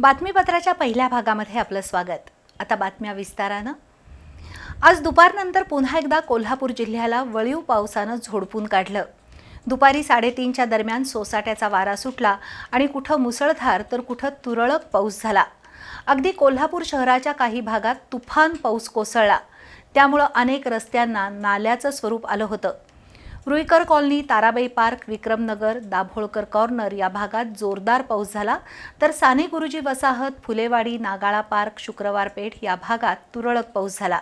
बातमीपत्राच्या पहिल्या भागामध्ये आपलं स्वागत. आता बातम्या विस्तारानं. आज दुपारनंतर पुन्हा एकदा कोल्हापूर जिल्ह्याला वळीव पावसानं झोडपून काढलं. दुपारी साडेतीनच्या दरम्यान सोसाट्याचा वारा सुटला आणि कुठं मुसळधार तर कुठं तुरळक पाऊस झाला. अगदी कोल्हापूर शहराच्या काही भागात तुफान पाऊस कोसळला. त्यामुळं अनेक रस्त्यांना नाल्याचं स्वरूप आलं होतं. Ruikar colony Tarabai park Vikramnagar Dabholkar corner या भागात जोरदार पाऊस झाला. तर साने गुरुजी वसाहत फुलेवाडी नागाळा पार्क शुक्रवार पेठ या भागात तुरळक पाऊस झाला.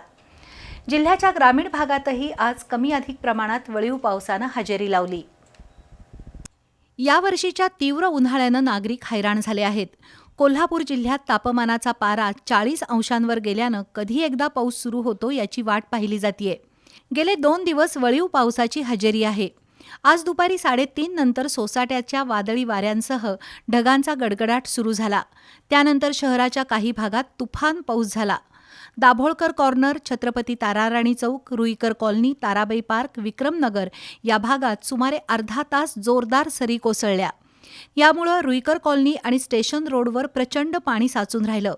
जिल्ह्याच्या ग्रामीण भागातही आज कमी अधिक प्रमाणात वळीव पावसानं हजेरी लावली. यावर्षीच्या तीव्र उन्हाळ्यानं नागरिक हैराण झाले आहेत. कोल्हापूर जिल्ह्यात तापमानाचा पारा चाळीस अंशांवर गेल्यानं कधी एकदा पाऊस सुरू होतो याची वाट पाहिली जातीये. गेले दोन दिवस वळीव पावसाची हजेरी आहे. आज दुपारी साडेतीन नंतर सोसाट्याच्या वादळी वाऱ्यांसह ढगांचा गडगडाट सुरू झाला. त्यानंतर शहराच्या काही भागात तुफान पाऊस झाला. दाभोळकर कॉर्नर छत्रपती ताराराणी चौक रुईकर कॉलनी ताराबाई पार्क विक्रमनगर या भागात सुमारे अर्धा तास जोरदार सरी कोसळल्या. यामुळं रुईकर कॉलनी आणि स्टेशन रोडवर प्रचंड पाणी साचून राहिलं.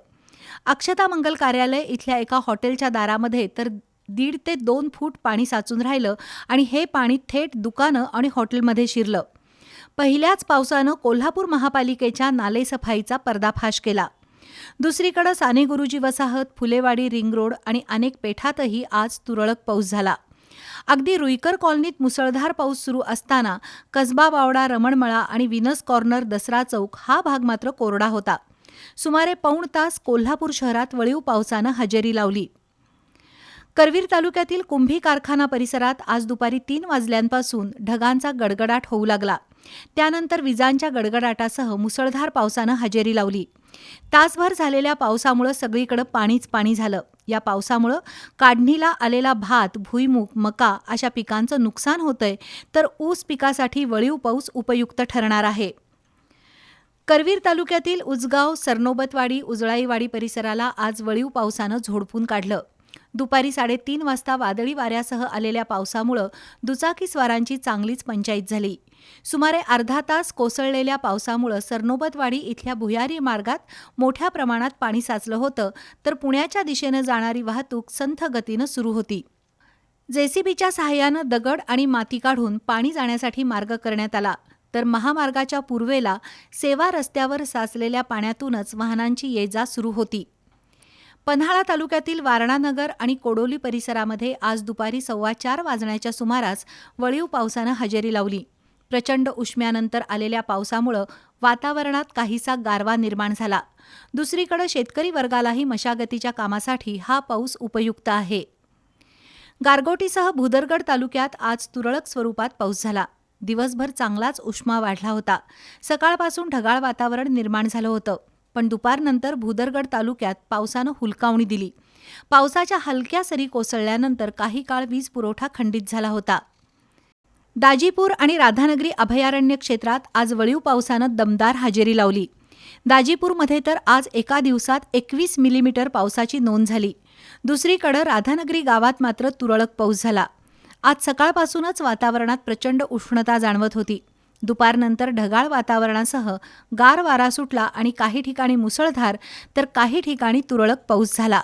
अक्षता मंगल कार्यालय इथल्या एका हॉटेलच्या दारामध्ये तर दीड ते दोन फूट पाणी साचून राहिलं आणि हे पाणी थेट दुकानं आणि हॉटेलमध्ये शिरलं. पहिल्याच पावसानं कोल्हापूर महापालिकेच्या नालेसफाईचा पर्दाफाश केला. दुसरीकडे साने गुरुजी वसाहत फुलेवाडी रिंग रोड आणि अनेक पेठातही आज तुरळक पाऊस झाला. अगदी रुईकर कॉलनीत मुसळधार पाऊस सुरू असताना कसबा बावडा रमणमळा आणि विनस कॉर्नर दसरा चौक हा भाग मात्र कोरडा होता. सुमारे पाऊण तास कोल्हापूर शहरात वळीव पावसानं हजेरी लावली. करवीर तालुक्यातील कुंभी कारखाना परिसरात आज दुपारी तीन वाजल्यांपासून ढगांचा गडगडाट होऊ लागला. त्यानंतर विजांच्या गडगडाटासह मुसळधार पावसानं हजेरी लावली. तासभर झालेल्या पावसामुळं सगळीकडे पाणीच पाणी झालं. या पावसामुळं काढणीला आलेला भात भुईमूग मका अशा पिकांचं नुकसान होतंय तर ऊस पिकासाठी वळीव पाऊस उपयुक्त ठरणार आहे. करवीर तालुक्यातील उजगाव सरनोबतवाडी उजळाईवाडी परिसराला आज वळीव पावसानं झोडपून काढलं. दुपारी साडेतीन वाजता वादळी वाऱ्यासह आलेल्या पावसामुळं दुचाकीस्वारांची चांगलीच पंचायत झाली. सुमारे अर्धा तास कोसळलेल्या पावसामुळं सरनोबतवाडी इथल्या भुयारी मार्गात मोठ्या प्रमाणात पाणी साचलं होतं तर पुण्याच्या दिशेनं जाणारी वाहतूक संथ गतीनं सुरू होती. जेसीबीच्या सहाय्यानं दगड आणि माती काढून पाणी जाण्यासाठी मार्ग करण्यात आला तर महामार्गाच्या पूर्वेला सेवा रस्त्यावर साचलेल्या पाण्यातूनच वाहनांची ये जा सुरू होती. पन्हाळा तालुक्यातील वारणानगर आणि कोडोली परिसरामध्ये आज दुपारी सव्वा चार वाजण्याच्या सुमारास वळीव पावसानं हजेरी लावली. प्रचंड उष्म्यानंतर आलेल्या पावसामुळं वातावरणात काहीसा गारवा निर्माण झाला. दुसरीकडे शेतकरी वर्गालाही मशागतीच्या कामासाठी हा पाऊस उपयुक्त आहे. गारगोटीसह भुदरगड तालुक्यात आज तुरळक स्वरूपात पाऊस झाला. दिवसभर चांगलाच उष्मा वाढला होता. सकाळपासून ढगाळ वातावरण निर्माण झालं होतं. पण दुपारनंतर भुदरगड तालुक्यात पावसानं हुलकावणी दिली. पावसाच्या हलक्या सरी कोसळल्यानंतर काही काळ वीज पुरवठा खंडित झाला होता. दाजीपूर आणि राधानगरी अभयारण्य क्षेत्रात आज वळीव पावसानं दमदार हजेरी लावली. दाजीपूरमध्ये तर आज एका दिवसात एकवीस मिलीमीटर पावसाची नोंद झाली. दुसरीकडं राधानगरी गावात मात्र तुरळक पाऊस झाला. आज सकाळपासूनच वातावरणात प्रचंड उष्णता जाणवत होती. दुपारनंतर ढगाळ वातावरणासह गार वारा सुटला आणि काही ठिकाणी मुसळधार तर काही ठिकाणी तुरळक पाऊस झाला.